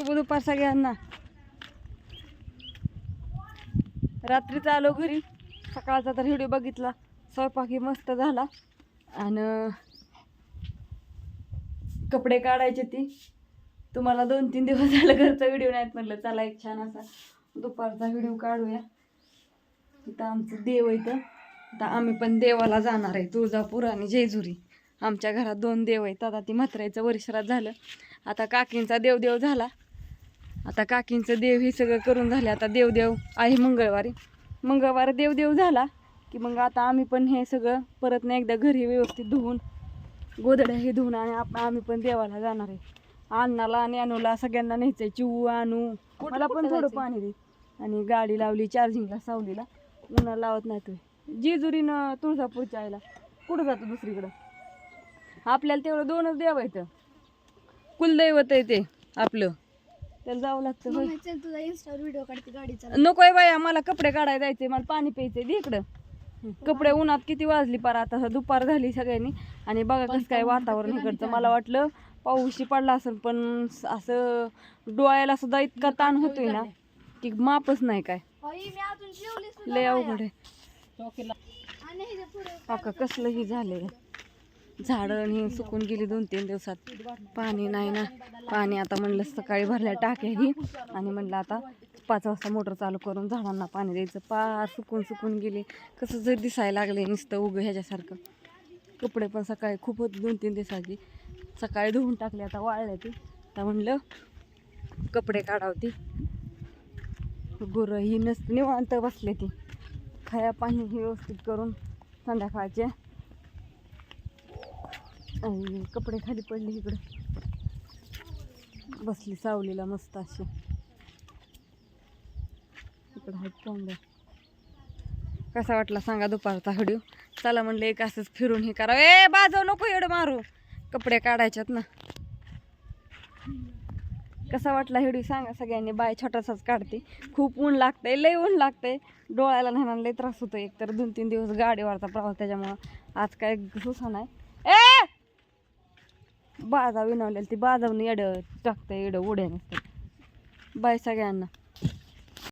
शुभ दुपार सगळ्यांना रात्रीच आलो घरी. सकाळचा तर व्हिडिओ बघितला. स्वयंपाकी मस्त झाला. आणि कपडे काढायचे ती. तुम्हाला दोन तीन दिवस झालं घरचा व्हिडिओ नाहीत म्हटलं चला एक छान असा दुपारचा व्हिडिओ काढूया. इथं आमचं देव आहे इथं. आता आम्ही पण देवाला जाणार आहे. तुळजापूर आणि जेजुरी. आमच्या घरात दोन देव आहेत. आता ती म्हात्रायचं वर्षरात झालं. आता काकींचा देवदेव झाला. आता काकींचं देव हे सगळं करून झाले. आता देवदेव आहे मंगळवारी. मंगळवारी देवदेव झाला की मग आता आम्ही पण हे सगळं परत ना एकदा घरी व्यवस्थित धुवून गोधड्या हे धुवून आणि आम्ही पण देवाला जाणार आहे. अण्णाला आणि अनुला सगळ्यांना न्यायचंय. चिऊ आणू. मला पण थोडं पाणी दे. आणि गाडी लावली चार्जिंगला सावलीला. उन्हा लावत नाही तुम्ही जेजुरीनं तुळजापूरच्या आईला. कुठं जातो दुसरीकडं? आपल्याला तेवढं दोनच देव आहेत. कुलदैवत आहे ते आपलं. त्याला जावं लागतं होय. चल तुझा इंस्टावर व्हिडिओ काढते गाडीचा नकोय बाया मला कपडे काढायला जायचे मला पाणी प्यायचंय दे इकडं. कपडे उन्हात किती वाजली पार आता दुपार झाली सगळ्यांनी. आणि बघा कसं काय वातावरण इकडचं. मला वाटलं पाऊशी पडला असेल पण असं डोळ्याला सुद्धा इतका ताण होतोय ना की मापच नाही काय. मी अजून जेवलीच सुद्धा लय. अवघड आहे. आणि हे जे पुढे काका कसलं ही झालंय. झाडं ही सुकून गेली दोन तीन दिवसात. पाणी नाही ना. पाणी आता म्हणलं सकाळी भरल्या टाक्या ही आणि म्हणलं आता पाच वाजता मोटर चालू करून झाडांना पाणी द्यायचं. पार सुकून सुकून गेली. कसं जर दिसायला लागले नुसतं उगं ह्याच्यासारखं. कपडे पण सकाळी खूप होते दोन तीन दिवसाची. सकाळी धुवून टाकले आता वाळल्या ती. आता म्हणलं कपडे काढावती गुरं ही नसते निवांत बसले ती. खाया पाणी व्यवस्थित करून संध्याकाळचे आणि कपडे खाली पडले इकडे. बसली सावलीला मस्त अशी. इकडं आहेत कोंबड्या कसा वाटला सांगा दुपारचा हडिओ चला म्हणलं एक असंच फिरून हे करा. ए बाजव नको एवढं मारू. कपडे काढायच्यात ना. कसा वाटला व्हिडिओ सांगा सगळ्यांनी. बाय छोटासाच काढते. खूप ऊन लागतंय लय ऊन लागतंय. डोळ्याला नाही लय त्रास होतो एक तर दोन तीन दिवस गाडीवरचा प्रवास त्याच्यामुळं. आज काय सुसा नाही बाजा विनवलेली ती बाजावून येडं टाकतं येडं उड्या नसतं बाय सगळ्यांना.